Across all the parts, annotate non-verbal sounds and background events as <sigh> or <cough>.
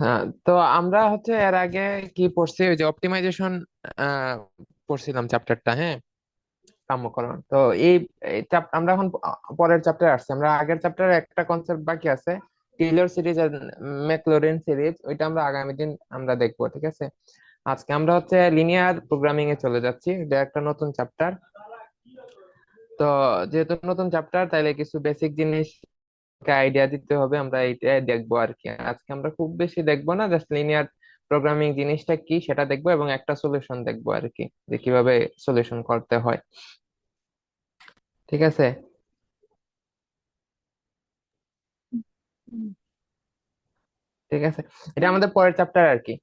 হ্যাঁ, তো আমরা হচ্ছে এর আগে কি পড়ছি? ওই যে অপটিমাইজেশন পড়ছিলাম চ্যাপ্টারটা হ্যাঁ? কাম্যকরণ তো এই আমরা এখন পরের চ্যাপ্টারে আসছি। আমরা আগের চ্যাপ্টারে একটা কনসেপ্ট বাকি আছে টেইলর সিরিজ আর ম্যাকলোরিন সিরিজ ওইটা আমরা আগামী দিন আমরা দেখব ঠিক আছে? আজকে আমরা হচ্ছে লিনিয়ার প্রোগ্রামিং এ চলে যাচ্ছি। এটা একটা নতুন চ্যাপ্টার তো যেহেতু নতুন চ্যাপ্টার তাইলে কিছু বেসিক জিনিস আইডিয়া দিতে হবে, আমরা এইটাই দেখব আর কি আজকে আমরা খুব বেশি দেখব না জাস্ট লিনিয়ার প্রোগ্রামিং জিনিসটা কি সেটা দেখব এবং একটা সলিউশন দেখব আর কি যে কীভাবে সলিউশন করতে হয়। ঠিক আছে? ঠিক আছে? এটা আমাদের পরের চ্যাপ্টার আর কি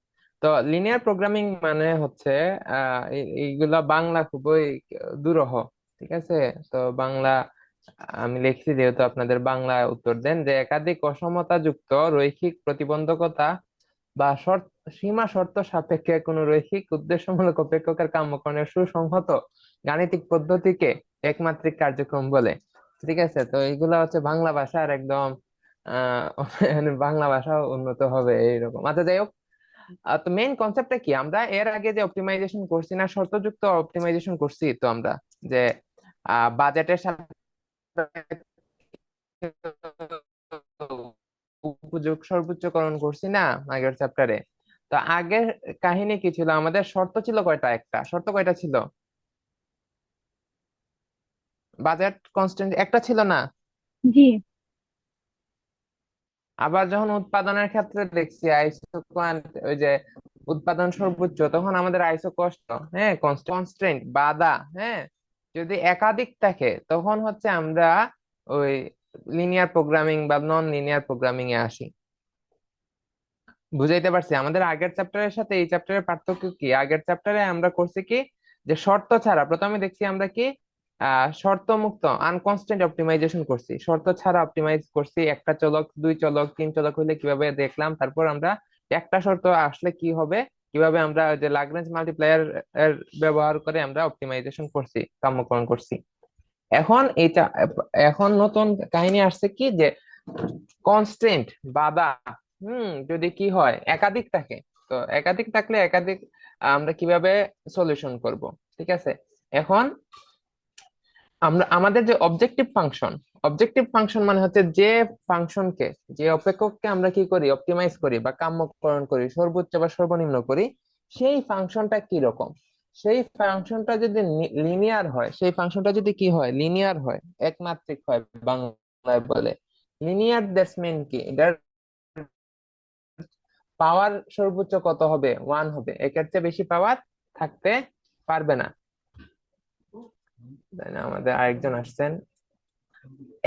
তো লিনিয়ার প্রোগ্রামিং মানে হচ্ছে, আহ এইগুলা বাংলা খুবই দুরূহ, ঠিক আছে? তো বাংলা আমি লিখছি যেহেতু আপনাদের বাংলা উত্তর দেন যে একাধিক অসমতা যুক্ত রৈখিক প্রতিবন্ধকতা বা শর্ত, সীমা শর্ত সাপেক্ষে কোনো রৈখিক উদ্দেশ্যমূলক অপেক্ষকের কাম্যকরণের সুসংহত গাণিতিক পদ্ধতিকে একমাত্রিক কার্যক্রম বলে। ঠিক আছে? তো এইগুলা হচ্ছে বাংলা ভাষার একদম <laughs> বাংলা ভাষা উন্নত হবে এইরকম। আচ্ছা যাই হোক। তো মেইন কনসেপ্টটা কি? আমরা এর আগে যে অপটিমাইজেশন করছি না, শর্তযুক্ত অপটিমাইজেশন করছি তো আমরা যে বাজেটের সাথে উপযোগ সর্বোচ্চকরণ করছি না আগের চ্যাপ্টারে তো আগের কাহিনী কি ছিল? আমাদের শর্ত ছিল কয়টা একটা? শর্ত কয়টা ছিল? বাজেট কনস্ট্যান্ট একটা ছিল না? জি। আবার যখন উৎপাদনের ক্ষেত্রে দেখছি আইসো ওই যে উৎপাদন সর্বোচ্চ তখন আমাদের আইসো কষ্ট হ্যাঁ কনস্ট্যান্ট বাধা হ্যাঁ যদি একাধিক থাকে, তখন হচ্ছে আমরা ওই লিনিয়ার প্রোগ্রামিং বা নন লিনিয়ার প্রোগ্রামিং এ আসি। বুঝাইতে পারছি? আমাদের আগের চ্যাপ্টারের সাথে এই চ্যাপ্টারের পার্থক্য কি? আগের চ্যাপ্টারে আমরা করছি কি? যে শর্ত ছাড়া, প্রথমে দেখছি আমরা কি? শর্ত মুক্ত আনকনস্ট্যান্ট অপটিমাইজেশন করছি। শর্ত ছাড়া অপটিমাইজ করছি, একটা চলক, দুই চলক, তিন চলক হইলে কীভাবে দেখলাম? তারপর আমরা একটা শর্ত আসলে কি হবে? কীভাবে আমরা যে লাগরেঞ্জ মাল্টিপ্লায়ার এর ব্যবহার করে আমরা অপটিমাইজেশন করছি, কাম্যকরণ করছি। এখন এটা, এখন নতুন কাহিনী আসছে কি যে কনস্ট্যান্ট বাধা, হুম, যদি কি হয়, একাধিক থাকে। তো একাধিক থাকলে একাধিক আমরা কীভাবে সলিউশন করব? ঠিক আছে? এখন আমরা, আমাদের যে অবজেক্টিভ ফাংশন অবজেক্টিভ ফাংশন মানে হচ্ছে যে ফাংশনকে যে অপেক্ষককে আমরা কি করি অপটিমাইজ করি বা কাম্যকরণ করি, সর্বোচ্চ বা সর্বনিম্ন করি, সেই ফাংশনটা কি রকম? সেই ফাংশনটা যদি লিনিয়ার হয়, সেই ফাংশনটা যদি কি হয় লিনিয়ার হয়, একমাত্রিক হয় বাংলায় বলে। লিনিয়ার দ্যাটস মিন কি? এটার পাওয়ার সর্বোচ্চ কত হবে? ওয়ান হবে। একের চেয়ে বেশি পাওয়ার থাকতে পারবে না। আমাদের আরেকজন আসছেন।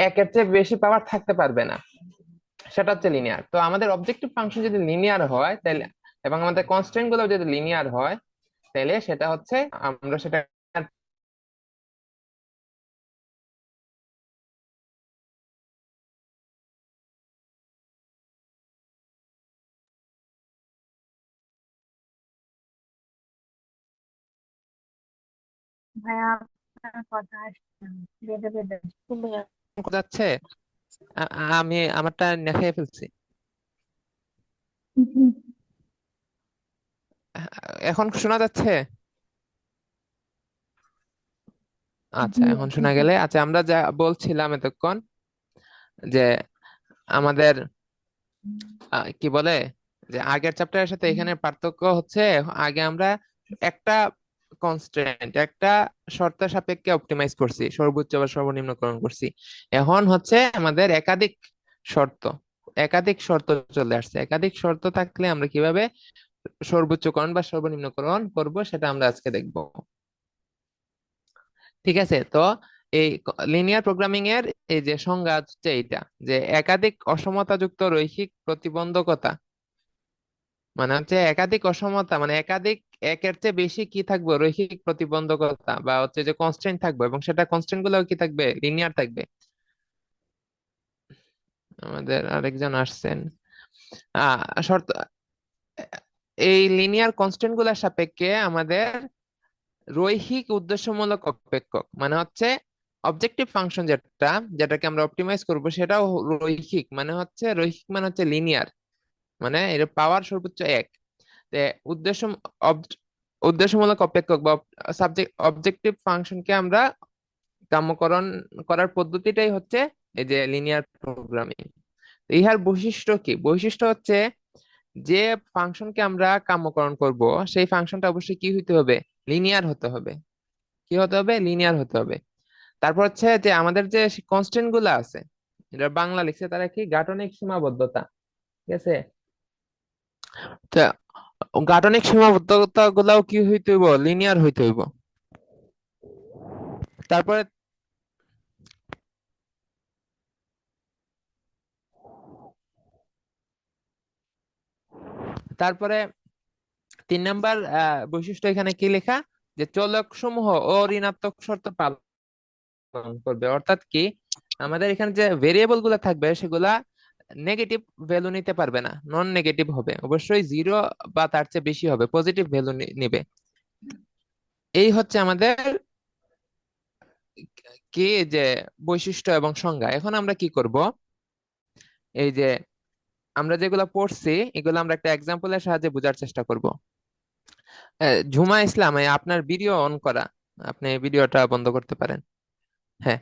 একের চেয়ে বেশি পাওয়ার থাকতে পারবে না। সেটা হচ্ছে লিনিয়ার তো আমাদের অবজেক্টিভ ফাংশন যদি লিনিয়ার হয় তাহলে এবং আমাদের কনস্ট্যান্টগুলো যদি লিনিয়ার হয় তাহলে সেটা হচ্ছে আমরা সেটা ভাইয়া কথা আসছে। বেঁধে আসছে। যাচ্ছে আমি আমারটা নেখে ফেলছি। এখন শোনা যাচ্ছে? আচ্ছা এখন শোনা গেলে আচ্ছা আমরা যা বলছিলাম এতক্ষণ যে আমাদের কি বলে? যে আগের চ্যাপ্টারের সাথে এখানে পার্থক্য হচ্ছে আগে আমরা একটা কনস্ট্যান্ট একটা শর্তের সাপেক্ষে অপটিমাইজ করছি, সর্বোচ্চ বা সর্বনিম্নকরণ করছি। এখন হচ্ছে আমাদের একাধিক শর্ত একাধিক শর্ত চলে আসছে। একাধিক শর্ত থাকলে আমরা কীভাবে সর্বোচ্চকরণ বা সর্বনিম্নকরণ করব সেটা আমরা আজকে দেখব। ঠিক আছে? তো এই লিনিয়ার প্রোগ্রামিং এর এই যে সংজ্ঞা হচ্ছে এইটা, যে একাধিক অসমতাযুক্ত রৈখিক প্রতিবন্ধকতা মানে হচ্ছে একাধিক অসমতা মানে একাধিক একের চেয়ে বেশি কি থাকবে? রৈখিক প্রতিবন্ধকতা বা হচ্ছে যে কনস্ট্যান্ট থাকবে এবং সেটা কনস্ট্যান্টগুলো কি থাকবে? লিনিয়ার থাকবে? আমাদের আরেকজন আসছেন। শর্ত, এই লিনিয়ার কনস্ট্যান্টগুলোর সাপেক্ষে আমাদের রৈখিক উদ্দেশ্যমূলক অপেক্ষক মানে হচ্ছে অবজেক্টিভ ফাংশন যেটা, যেটাকে আমরা অপটিমাইজ করব, সেটাও রৈখিক মানে হচ্ছে রৈখিক মানে হচ্ছে লিনিয়ার মানে এর পাওয়ার সর্বোচ্চ এক। তে উদ্দেশ্য উদ্দেশ্যমূলক অপেক্ষক বা সাবজেক্ট অবজেক্টিভ ফাংশনকে আমরা কামকরণ করার পদ্ধতিটাই হচ্ছে এই যে লিনিয়ার প্রোগ্রামিং ইহার বৈশিষ্ট্য কি? বৈশিষ্ট্য হচ্ছে যে ফাংশনকে আমরা কাম্যকরণ করব, সেই ফাংশনটা অবশ্যই কি হইতে হবে? লিনিয়ার হতে হবে। কি হতে হবে? লিনিয়ার হতে হবে। তারপর হচ্ছে যে আমাদের যে কনস্ট্যান্টগুলা আছে, এটা বাংলা লিখছে তারা কি? গাঠনিক সীমাবদ্ধতা। ঠিক আছে? গাঠনিক সীমাবদ্ধতা গুলাও কি হইতে হইব? লিনিয়ার হইতে হইব। তারপরে তারপরে তিন নাম্বার বৈশিষ্ট্য এখানে কি লেখা? যে চলক সমূহ অঋণাত্মক শর্ত পালন করবে। অর্থাৎ কি? আমাদের এখানে যে ভেরিয়েবলগুলা থাকবে, সেগুলা নেগেটিভ ভ্যালু নিতে পারবে না নন নেগেটিভ হবে। অবশ্যই জিরো বা তার চেয়ে বেশি হবে পজিটিভ ভ্যালু নিবে। এই হচ্ছে আমাদের কি যে বৈশিষ্ট্য এবং সংজ্ঞা। এখন আমরা কি করব? এই যে আমরা যেগুলো পড়ছি, এগুলো আমরা একটা এক্সাম্পলের সাহায্যে বোঝার চেষ্টা করব। ঝুমা ইসলাম আপনার ভিডিও অন করা। আপনি ভিডিওটা বন্ধ করতে পারেন। হ্যাঁ।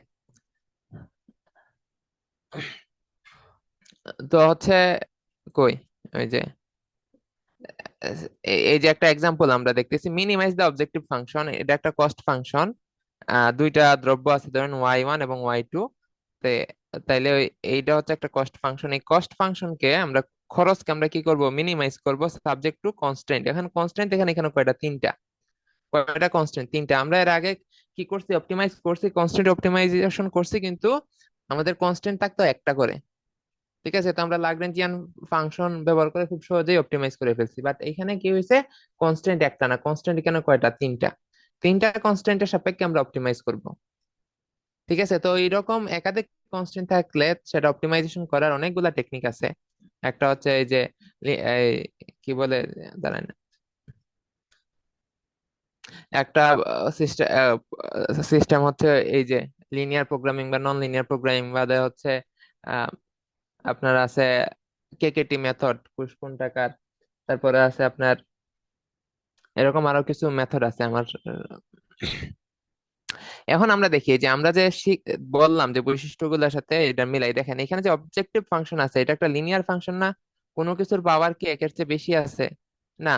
তো হচ্ছে কই? ওই যে এই যে একটা এক্সাম্পল আমরা দেখতেছি মিনিমাইজ দ্য অবজেক্টিভ ফাংশন এটা একটা কস্ট ফাংশন দুইটা দ্রব্য আছে, ধরেন ওয়াই ওয়ান এবং ওয়াই টু তাইলে এইটা হচ্ছে একটা কস্ট ফাংশন এই কস্ট ফাংশনকে আমরা খরচকে আমরা কি করব? মিনিমাইজ করব সাবজেক্ট টু কনস্ট্যান্ট এখন কনস্ট্যান্ট এখানে এখানে কয়টা? তিনটা। কয়টা কনস্ট্যান্ট তিনটা। আমরা এর আগে কি করছি? অপটিমাইজ করছি কনস্ট্যান্ট অপটিমাইজেশন করছি, কিন্তু আমাদের কনস্ট্যান্ট থাকতো একটা করে। ঠিক আছে? তো আমরা লাগরেঞ্জিয়ান ফাংশন ব্যবহার করে খুব সহজেই অপটিমাইজ করে ফেলছি। বাট এখানে কি হয়েছে? কনস্ট্যান্ট একটা না। কনস্ট্যান্ট এখানে কয়টা? তিনটা। তিনটা কনস্ট্যান্টের সাপেক্ষে আমরা অপটিমাইজ করব। ঠিক আছে? তো এইরকম একাধিক কনস্ট্যান্ট থাকলে সেটা অপটিমাইজেশন করার অনেকগুলা টেকনিক আছে। একটা হচ্ছে এই যে কি বলে? দাঁড়ান। একটা সিস্টেম সিস্টেম হচ্ছে এই যে লিনিয়ার প্রোগ্রামিং বা নন লিনিয়ার প্রোগ্রামিং বা হচ্ছে আপনার আছে কেকেটি মেথড পুষ্পন টাকার। তারপরে আছে আপনার, এরকম আরও কিছু মেথড আছে আমার। এখন আমরা দেখি যে আমরা যে বললাম যে বৈশিষ্ট্যগুলোর সাথে এটা মিলাই, দেখেন এখানে যে অবজেক্টিভ ফাংশন আছে, এটা একটা লিনিয়ার ফাংশন না? কোনো কিছুর পাওয়ার কি একের চেয়ে বেশি আছে? না।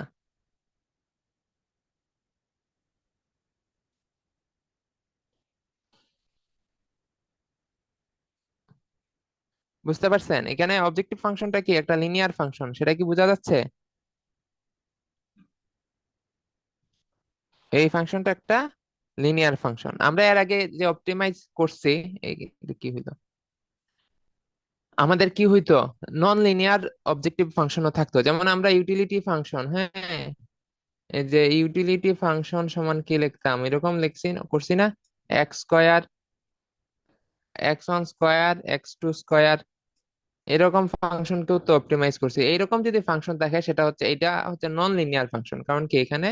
বুঝতে পারছেন? এখানে অবজেক্টিভ ফাংশনটা কি? একটা লিনিয়ার ফাংশন সেটা কি বোঝা যাচ্ছে? এই ফাংশনটা একটা লিনিয়ার ফাংশন আমরা এর আগে যে অপটিমাইজ করছি কি হইল? আমাদের কি হইতো? নন লিনিয়ার অবজেক্টিভ ফাংশনও থাকতো। যেমন আমরা ইউটিলিটি ফাংশন হ্যাঁ? যে ইউটিলিটি ফাংশন সমান কি লিখতাম? এরকম লিখছি, করছি না? X square X one square X two square এরকম ফাংশনকেও তো অপটিমাইজ করছি। এইরকম যদি ফাংশন থাকে সেটা হচ্ছে এটা হচ্ছে নন লিনিয়ার ফাংশন। কারণ কি? এখানে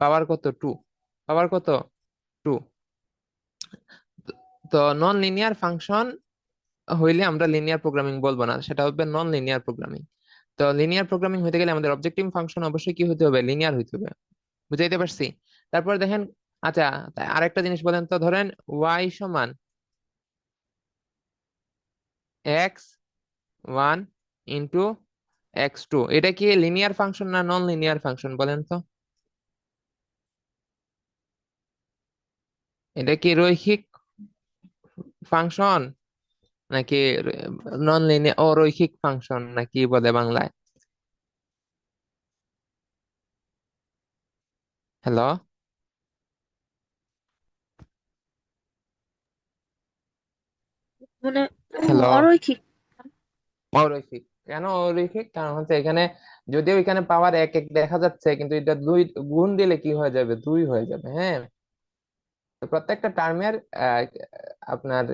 পাওয়ার কত? টু পাওয়ার কত? টু তো নন লিনিয়ার ফাংশন হইলে আমরা লিনিয়ার প্রোগ্রামিং বলব না, সেটা হবে নন লিনিয়ার প্রোগ্রামিং তো লিনিয়ার প্রোগ্রামিং হতে গেলে আমাদের অবজেক্টিভ ফাংশন অবশ্যই কি হতে হবে? লিনিয়ার হইতে হবে। বুঝাইতে পারছি? তারপর দেখেন আচ্ছা আরেকটা জিনিস বলেন তো, ধরেন ওয়াই সমান X one into X two. এটা কি লিনিয়ার ফাংশন না নন লিনিয়ার ফাংশন বলেন তো? এটা কি রৈখিক ফাংশন নাকি নন লিনিয়ার অরৈখিক ফাংশন নাকি বলে বাংলায়? হ্যালো মানে হ্যালো অরৈখিক অরৈখিক কেন অরৈখিক কারণ হচ্ছে এখানে যদিও এখানে পাওয়ার এক এক দেখা যাচ্ছে, কিন্তু এটা দুই গুণ দিলে কি হয়ে যাবে? দুই হয়ে যাবে হ্যাঁ? প্রত্যেকটা টার্মের আপনার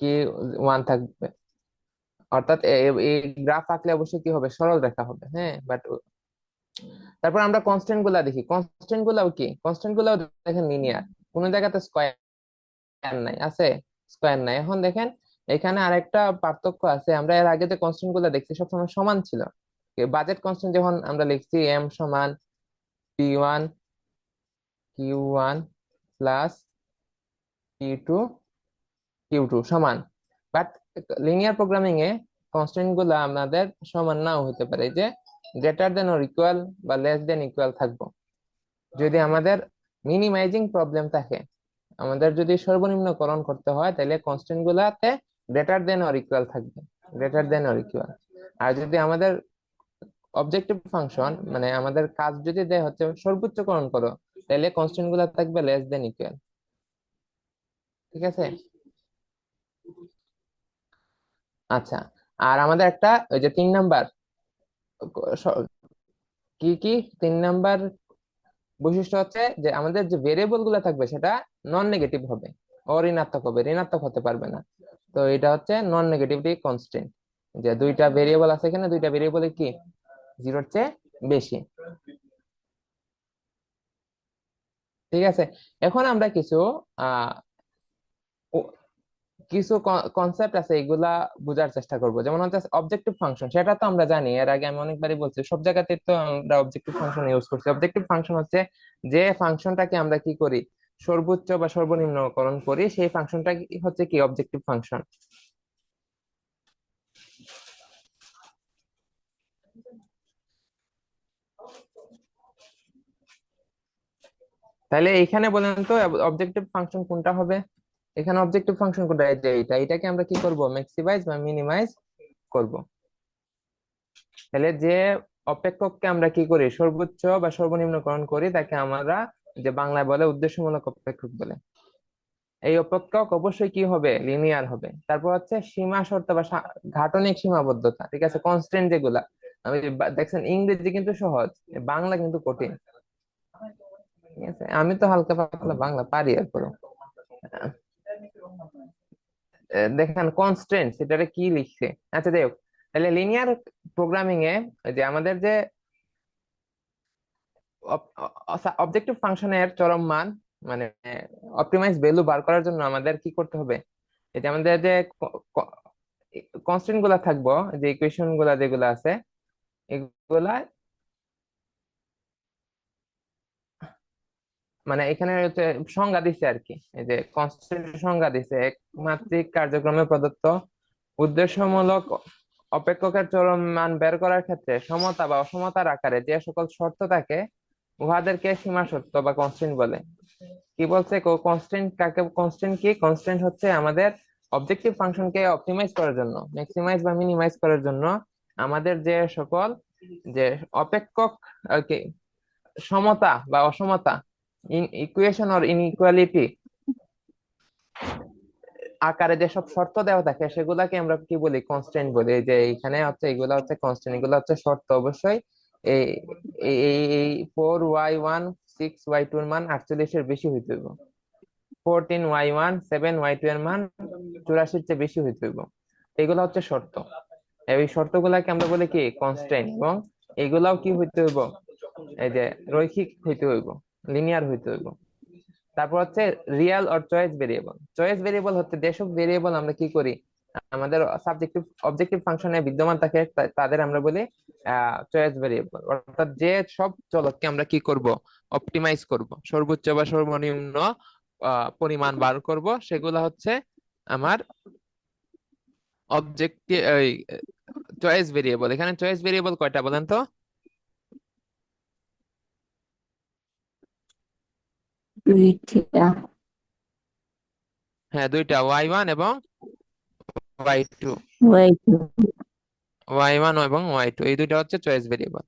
কি ওয়ান থাকবে। অর্থাৎ এই গ্রাফ আঁকলে অবশ্যই কি হবে? সরল রেখা হবে হ্যাঁ? বাট তারপর আমরা কনস্ট্যান্টগুলা দেখি। কনস্ট্যান্ট গুলাও কি? কনস্ট্যান্ট গুলাও দেখেন লিনিয়ার কোন জায়গাতে স্কয়ার নাই, আছে? স্কয়ার নাই। এখন দেখেন এখানে আরেকটা পার্থক্য আছে। আমরা এর আগে যে কনস্ট্যান্টগুলো দেখছি সবসময় সমান ছিল। বাজেট কনস্ট্যান্ট যখন আমরা লিখছি এম সমান P one Q one plus P two Q two সমান। বাট লিনিয়ার প্রোগ্রামিং এ কনস্ট্যান্টগুলো আমাদের সমান নাও হতে পারে যে গ্রেটার দেন অর ইকুয়াল বা লেস দেন ইকুয়াল থাকব। যদি আমাদের মিনিমাইজিং প্রবলেম থাকে, আমাদের যদি সর্বনিম্নকরণ করতে হয়, তাহলে কনস্ট্যান্ট গুলাতে গ্রেটার দেন অর ইকুয়াল থাকবে গ্রেটার দেন অর ইকুয়াল আর যদি আমাদের অবজেক্টিভ ফাংশন মানে আমাদের কাজ যদি দেয় হচ্ছে সর্বোচ্চকরণ করো, তাহলে কনস্ট্যান্টগুলা থাকবে লেস দেন ইকুয়াল ঠিক আছে? আচ্ছা আর আমাদের একটা ওই যে তিন নাম্বার কি কি? তিন নাম্বার বৈশিষ্ট্য হচ্ছে যে আমাদের যে ভেরিয়েবলগুলো থাকবে সেটা নন নেগেটিভ হবে, অঋণাত্মক হবে, ঋণাত্মক হতে পারবে না। তো এটা হচ্ছে নন নেগেটিভিটি কনস্ট্যান্ট যে দুইটা ভেরিয়েবল আছে এখানে দুইটা ভেরিয়েবলে কি? জিরোর চেয়ে বেশি। ঠিক আছে? এখন আমরা কিছু আহ কিছু কনসেপ্ট আছে এগুলা বোঝার চেষ্টা করব। যেমন হচ্ছে অবজেক্টিভ ফাংশন সেটা তো আমরা জানি। এর আগে আমি অনেকবারই বলছি সব জায়গাতে তো আমরা অবজেক্টিভ ফাংশন ইউজ করছি। অবজেক্টিভ ফাংশন হচ্ছে যে ফাংশনটাকে আমরা কি করি? সর্বোচ্চ বা সর্বনিম্নকরণ করি সেই ফাংশনটা হচ্ছে কি? অবজেক্টিভ ফাংশন তাহলে এখানে বলেন তো অবজেক্টিভ ফাংশন কোনটা হবে? এখানে অবজেক্টিভ ফাংশন কোনটা? এই যে এটা এটাকে আমরা কি করব? ম্যাক্সিমাইজ বা মিনিমাইজ করব। তাহলে যে অপেক্ষককে আমরা কি করি? সর্বোচ্চ বা সর্বনিম্নকরণ করি, তাকে আমরা যে বাংলায় বলে, উদ্দেশ্যমূলক অপেক্ষক বলে। এই অপেক্ষক অবশ্যই কি হবে? লিনিয়ার হবে। তারপর হচ্ছে সীমা শর্ত বা ঘাটনিক সীমাবদ্ধতা, ঠিক আছে? কনস্ট্যান্ট যেগুলা। দেখছেন, ইংরেজি কিন্তু সহজ, বাংলা কিন্তু কঠিন। ঠিক আছে? আমি তো হালকা পাতলা বাংলা পারি এরপরও। দেখেন কনস্ট্যান্ট সেটারে কি লিখছে? আচ্ছা হোক। তাহলে লিনিয়ার প্রোগ্রামিং এ যে আমাদের যে অবজেক্টিভ ফাংশনের চরম মান মানে অপটিমাইজ ভ্যালু বার করার জন্য আমাদের কি করতে হবে? এটা আমাদের যে কনস্ট্যান্টগুলা থাকব, যে ইকুয়েশনগুলা যেগুলো আছে, এগুলা মানে এখানে হচ্ছে সংজ্ঞা দিছে আর কি এই যে কনস্ট্যান্ট সংজ্ঞা দিছে একমাত্রিক কার্যক্রমে প্রদত্ত উদ্দেশ্যমূলক অপেক্ষকের চরম মান বের করার ক্ষেত্রে সমতা বা অসমতার আকারে যে সকল শর্ত থাকে উহাদেরকে সীমা শর্ত বা কনস্ট্যান্ট বলে? কি বলছে? কনস্ট্যান্ট কাকে কনস্ট্যান্ট কি? কনস্ট্যান্ট হচ্ছে আমাদের অবজেক্টিভ ফাংশনকে অপটিমাইজ করার জন্য ম্যাক্সিমাইজ বা মিনিমাইজ করার জন্য আমাদের যে সকল যে অপেক্ষক সমতা বা অসমতা ইন ইকুয়েশন অর ইনইকুয়ালিটি আকারে যেসব শর্ত দেওয়া থাকে, সেগুলাকে আমরা কি বলি? কনস্ট্যান্ট বলি। যে এখানে হচ্ছে এগুলা হচ্ছে কনস্ট্যান্ট এগুলো হচ্ছে শর্ত অবশ্যই। এই four Y one six Y two এর বেশি হইতে হইব। Fourteen Y one seven Y two এর মান চুরাশির চেয়ে বেশি হইতে হইব। এগুলো হচ্ছে শর্ত। এই শর্তগুলাকে আমরা বলি কি? কনস্ট্যান্ট এবং এগুলাও কি হইতে হইব? এই যে রৈখিক হইতে হইব লিনিয়ার হইতে হইব। তারপর হচ্ছে real or choice variable choice variable হচ্ছে যেসব ভেরিয়েবল আমরা কি করি? আমাদের সাবজেক্টিভ অবজেক্টিভ ফাংশনে বিদ্যমান থাকে তাদের আমরা বলি চয়েস ভেরিয়েবল অর্থাৎ যে সব চলককে আমরা কি করব? অপটিমাইজ করব। সর্বোচ্চ বা সর্বনিম্ন পরিমাণ বার করব। সেগুলো হচ্ছে আমার অবজেক্টিভ চয়েস ভেরিয়েবল এখানে চয়েস ভেরিয়েবল কয়টা বলেন তো? হ্যাঁ দুইটা। ওয়াই ওয়ান এবং ওয়াই টু ওয়াই ওয়ান এবং ওয়াই টু এই দুইটা হচ্ছে চয়েস ভেরিয়েবল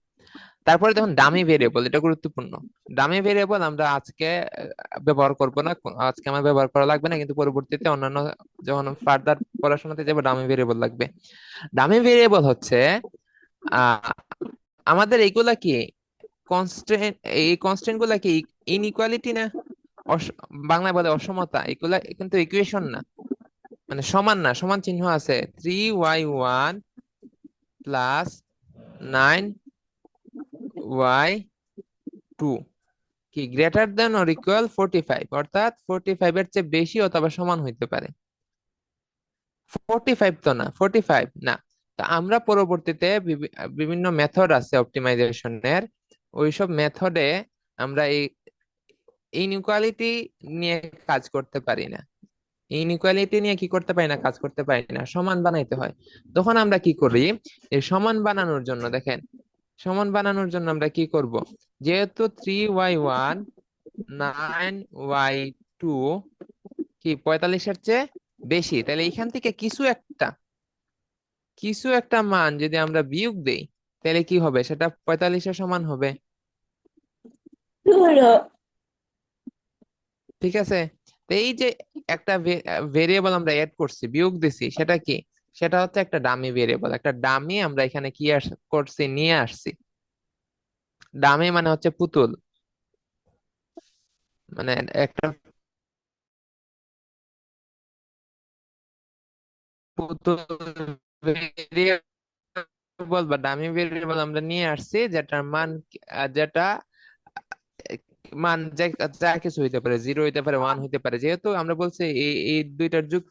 তারপরে দেখুন ডামি ভেরিয়েবল এটা গুরুত্বপূর্ণ। ডামি ভেরিয়েবল আমরা আজকে ব্যবহার করব না আজকে আমার ব্যবহার করা লাগবে না কিন্তু পরবর্তীতে অন্যান্য যখন ফার্দার পড়াশোনাতে যাব ডামি ভেরিয়েবল লাগবে। ডামি ভেরিয়েবল হচ্ছে আমাদের এইগুলা কি? কনস্ট্যান্ট এই কনস্ট্যান্টগুলা কি ইনইকুয়ালিটি না? বাংলায় বলে অসমতা এগুলা কিন্তু ইকুয়েশন না। মানে সমান না, সমান চিহ্ন আছে। Three Y one plus nine Y two কি greater than or equal forty five অর্থাৎ ফোরটি ফাইভ এর চেয়ে বেশি অথবা সমান হইতে পারে। ফোরটি ফাইভ তো না ফোরটি ফাইভ না। তো আমরা পরবর্তীতে বিভিন্ন মেথড আছে অপটিমাইজেশনের ওইসব মেথডে আমরা এই ইনইকুয়ালিটি নিয়ে কাজ করতে পারি না। ইনইকুয়ালিটি নিয়ে কি করতে পারি না কাজ করতে পারি না সমান বানাইতে হয়। তখন আমরা কি করি? এই সমান বানানোর জন্য দেখেন সমান বানানোর জন্য আমরা কি করব? যেহেতু three Y one nine Y two কি পঁয়তাল্লিশের চেয়ে বেশি তাহলে এখান থেকে কিছু একটা কিছু একটা মান যদি আমরা বিয়োগ দেই তাহলে কি হবে? সেটা পঁয়তাল্লিশের সমান হবে। ঠিক আছে? এই যে একটা ভেরিয়েবল আমরা এড করছি, বিয়োগ দিছি, সেটা কি? সেটা হচ্ছে একটা ডামি ভেরিয়েবল একটা ডামি আমরা এখানে কি করছি, নিয়ে আসছি। ডামি মানে হচ্ছে পুতুল। মানে একটা পুতুল ভেরিয়েবল বা ডামি ভেরিয়েবল আমরা নিয়ে আসছি, যেটার মান, যেটা মান যা কিছু হইতে পারে জিরো হইতে পারে ওয়ান হইতে পারে, যেহেতু আমরা বলছি এই এই দুইটার যুগ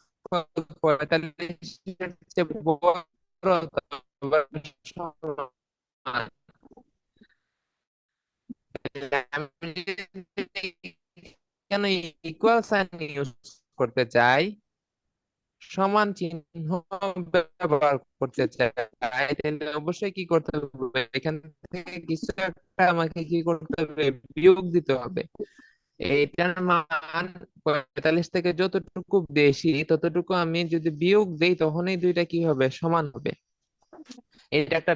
কেন ইকুয়াল সাইন ইউজ করতে চাই? সমান চিহ্ন ব্যবহার করতে চাই তাহলে অবশ্যই কি করতে হবে? এখান থেকে কিছু একটা আমাকে কি করতে হবে? বিয়োগ দিতে হবে। এটার মান পঁয়তাল্লিশ থেকে যতটুকু বেশি, ততটুকু আমি যদি বিয়োগ দেই, তখনই দুইটা কি হবে? সমান হবে। এটা একটা